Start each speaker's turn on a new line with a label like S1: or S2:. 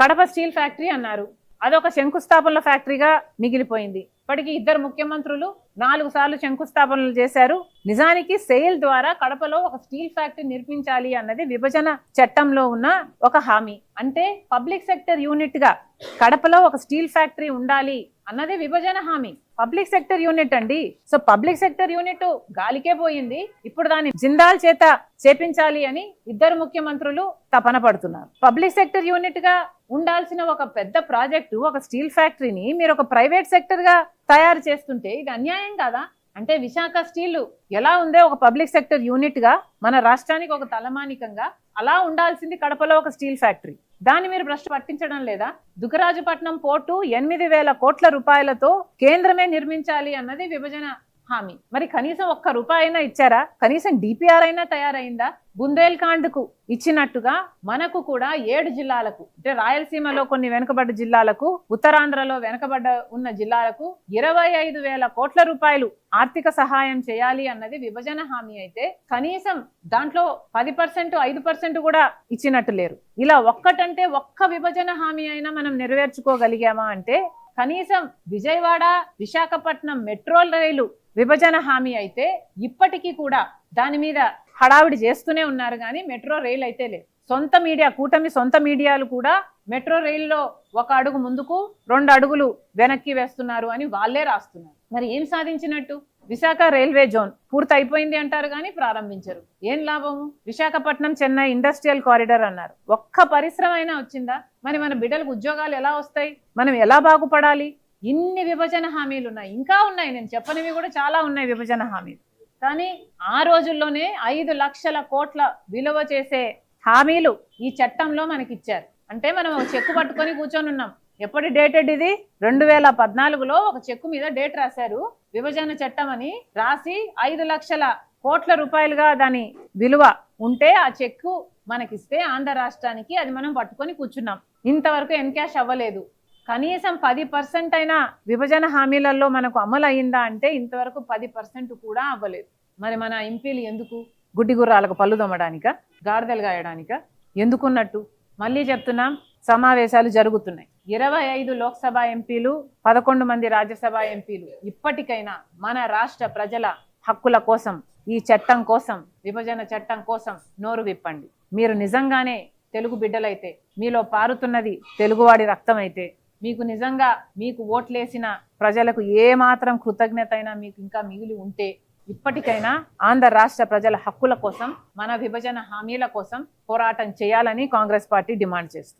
S1: Kadapa steel factory అన్నారు. అదొక శంకుస్థాపనల ఫ్యాక్టరీగా మిగిలిపోయింది. ఇప్పటికి ఇద్దరు ముఖ్యమంత్రులు నాలుగు సార్లు శంకుస్థాపనలు చేశారు. నిజానికి సెయిల్ ద్వారా కడపలో ఒక స్టీల్ ఫ్యాక్టరీ నిర్మించాలి అన్నది విభజన చట్టంలో ఉన్న ఒక హామీ. అంటే పబ్లిక్ సెక్టర్ యూనిట్గా కడపలో ఒక స్టీల్ ఫ్యాక్టరీ ఉండాలి అన్నది విభజన హామీ. పబ్లిక్ సెక్టర్ యూనిట్ అండి. సో పబ్లిక్ సెక్టర్ యూనిట్ గాలికే పోయింది. ఇప్పుడు దాన్ని జిందాల్ చేత చేపించాలి అని ఇద్దరు ముఖ్యమంత్రులు తపన పడుతున్నారు. పబ్లిక్ సెక్టర్ యూనిట్గా ఉండాల్సిన ఒక పెద్ద ప్రాజెక్టు ఒక స్టీల్ ఫ్యాక్టరీని మీరు ఒక ప్రైవేట్ సెక్టర్గా తయారు చేస్తుంటే ఇది అన్యాయం కాదా? అంటే విశాఖ స్టీల్ ఎలా ఉందే ఒక పబ్లిక్ సెక్టర్ యూనిట్గా మన రాష్ట్రానికి ఒక తలమానికంగా అలా ఉండాల్సింది కడపలో ఒక స్టీల్ ఫ్యాక్టరీ. దాన్ని మీరు ప్రశ్న పట్టించడం లేదా? దుగరాజుపట్నం పోర్టు ఎనిమిది వేల కోట్ల రూపాయలతో కేంద్రమే నిర్మించాలి అన్నది విభజన హామీ. మరి కనీసం ఒక్క రూపాయి అయినా ఇచ్చారా? కనీసం డిపిఆర్ అయినా తయారైందా? బుందేల్ఖండ్కు ఇచ్చినట్టుగా మనకు కూడా ఏడు జిల్లాలకు అంటే రాయలసీమలో కొన్ని వెనుకబడ్డ జిల్లాలకు ఉత్తరాంధ్రలో వెనుకబడ్డ ఉన్న జిల్లాలకు ఇరవై ఐదు వేల కోట్ల రూపాయలు ఆర్థిక సహాయం చేయాలి అన్నది విభజన హామీ అయితే కనీసం దాంట్లో పది పర్సెంట్ ఐదు పర్సెంట్ కూడా ఇచ్చినట్టు లేరు. ఇలా ఒక్కటంటే ఒక్క విభజన హామీ అయినా మనం నెరవేర్చుకోగలిగామా అంటే కనీసం విజయవాడ విశాఖపట్నం మెట్రో రైలు విభజన హామీ అయితే ఇప్పటికీ కూడా దాని మీద హడావిడి చేస్తూనే ఉన్నారు కానీ మెట్రో రైలు అయితే లేదు. సొంత మీడియా కూటమి సొంత మీడియాలు కూడా మెట్రో రైల్లో ఒక అడుగు ముందుకు రెండు అడుగులు వెనక్కి వేస్తున్నారు అని వాళ్ళే రాస్తున్నారు. మరి ఏం సాధించినట్టు? విశాఖ రైల్వే జోన్ పూర్తి అయిపోయింది అంటారు కానీ ప్రారంభించరు. ఏం లాభము? విశాఖపట్నం చెన్నై ఇండస్ట్రియల్ కారిడార్ అన్నారు. ఒక్క పరిశ్రమ అయినా వచ్చిందా? మరి మన బిడ్డలకు ఉద్యోగాలు ఎలా వస్తాయి? మనం ఎలా బాగుపడాలి? ఇన్ని విభజన హామీలు ఉన్నాయి. ఇంకా ఉన్నాయి. నేను చెప్పనివి కూడా చాలా ఉన్నాయి విభజన హామీలు. కానీ ఆ రోజుల్లోనే ఐదు లక్షల కోట్ల విలువ చేసే హామీలు ఈ చట్టంలో మనకి ఇచ్చారు అంటే మనం ఒక చెక్కు పట్టుకొని కూర్చొని ఉన్నాం. ఎప్పటి డేటెడ్ ఇది? రెండు వేల పద్నాలుగులో ఒక చెక్కు మీద డేట్ రాశారు. విభజన చట్టం అని రాసి ఐదు లక్షల కోట్ల రూపాయలుగా దాని విలువ ఉంటే ఆ చెక్కు మనకిస్తే ఆంధ్ర రాష్ట్రానికి అది మనం పట్టుకొని కూర్చున్నాం. ఇంతవరకు ఎన్కాష్ అవ్వలేదు. కనీసం పది పర్సెంట్ అయినా విభజన హామీలలో మనకు అమలు అయిందా అంటే ఇంతవరకు పది పర్సెంట్ కూడా అవ్వలేదు. మరి మన ఎంపీలు ఎందుకు? గుడ్డి గుర్రాలకు పళ్ళు దొమ్మడానిక గాడిదలు గాయడానిక? ఎందుకున్నట్టు? మళ్ళీ చెప్తున్నాం సమావేశాలు జరుగుతున్నాయి. ఇరవై ఐదు లోక్సభ ఎంపీలు పదకొండు మంది రాజ్యసభ ఎంపీలు ఇప్పటికైనా మన రాష్ట్ర ప్రజల హక్కుల కోసం ఈ చట్టం కోసం విభజన చట్టం కోసం నోరు విప్పండి. మీరు నిజంగానే తెలుగు బిడ్డలైతే మీలో పారుతున్నది తెలుగువాడి రక్తం అయితే మీకు నిజంగా మీకు ఓట్లేసిన ప్రజలకు ఏ మాత్రం కృతజ్ఞత అయినా మీకు ఇంకా మిగిలి ఉంటే ఇప్పటికైనా ఆంధ్ర రాష్ట్ర ప్రజల హక్కుల కోసం మన విభజన హామీల కోసం పోరాటం చేయాలని కాంగ్రెస్ పార్టీ డిమాండ్ చేస్తుంది.